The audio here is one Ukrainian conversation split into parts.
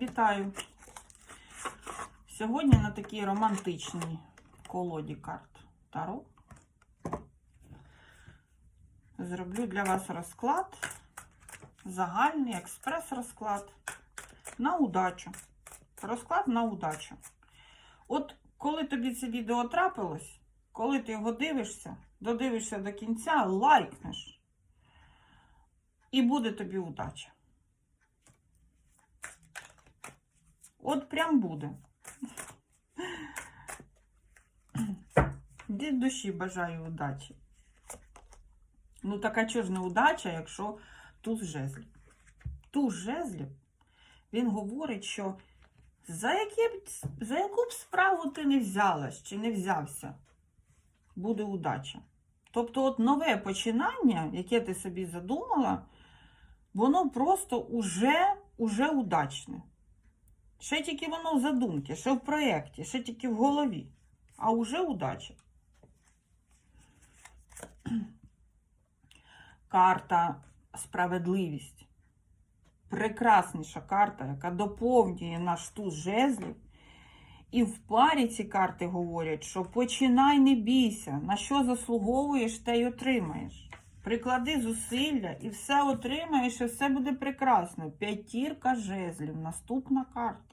Вітаю! Сьогодні на такій романтичній колоді карт Таро зроблю для вас розклад, загальний експрес-розклад на удачу. Розклад на удачу. От коли тобі це відео трапилось, коли ти його дивишся, додивишся до кінця, лайкнеш, і буде тобі удача. От прям буде. Від душі бажаю удачі. Ну, така чого ж не удача, якщо туз жезлів. Туз жезлів, він говорить, що за, які, за яку б справу ти не взялась чи не взявся, буде удача. Тобто, от нове починання, яке ти собі задумала, воно просто уже, уже удачне. Ще тільки воно в задумці, ще в проєкті, ще тільки в голові. А уже удача. Карта справедливість. Прекрасніша карта, яка доповнює наш туз жезлів. І в парі ці карти говорять, що починай не бійся, на що заслуговуєш, те й отримаєш. Приклади зусилля і все отримаєш, і все буде прекрасно. П'ятірка жезлів, наступна карта.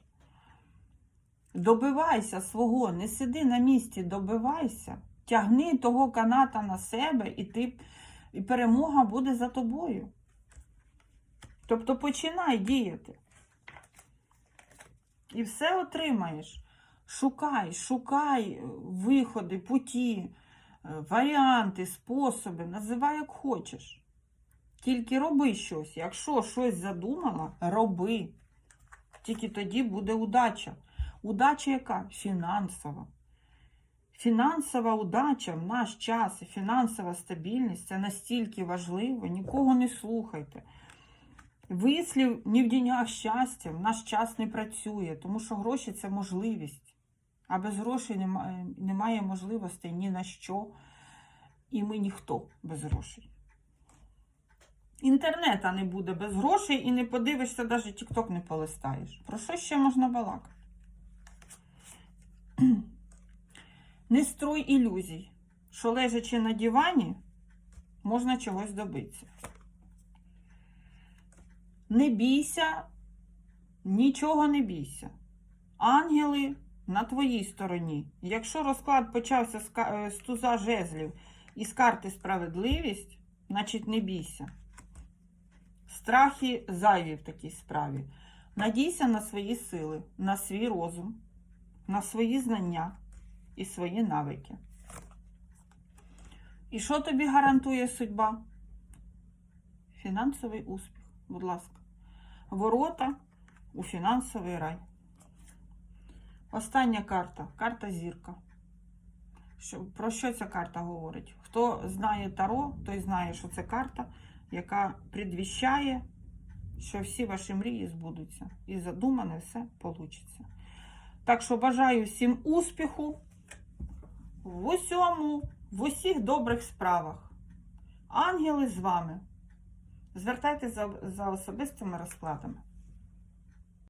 Добивайся свого, не сиди на місці, добивайся. Тягни того каната на себе, і, ти, і перемога буде за тобою. Тобто починай діяти. І все отримаєш. Шукай, шукай виходи, путі, е, варіанти, способи, називай як хочеш. Тільки роби щось. Якщо щось задумала, роби. Тільки тоді буде удача. Удача яка? Фінансова. Фінансова удача в наш час і фінансова стабільність це настільки важливо, нікого не слухайте. Вислів ні в дінях щастя в наш час не працює, тому що гроші це можливість. А без грошей немає, немає можливостей ні на що. І ми ніхто без грошей. Інтернета не буде без грошей і не подивишся, навіть тік-ток не полистаєш. Про що ще можна балакати? Не строй ілюзій, що лежачи на дивані, можна чогось добитися. Не бійся, нічого не бійся. Ангели на твоїй стороні. Якщо розклад почався з, е, туза жезлів і з карти справедливість, значить не бійся. Страхи зайві в такій справі. Надійся на свої сили, на свій розум, на свої знання і свої навики. І що тобі гарантує судьба? Фінансовий успіх, будь ласка. Ворота у фінансовий рай. Остання карта. Карта зірка. Про що ця карта говорить? Хто знає Таро, той знає, що це карта, яка предвіщає, що всі ваші мрії збудуться. І задумане все вийде. Так що бажаю всім успіху в усьому, в усіх добрих справах. Ангели з вами. Звертайтеся за, за особистими розкладами.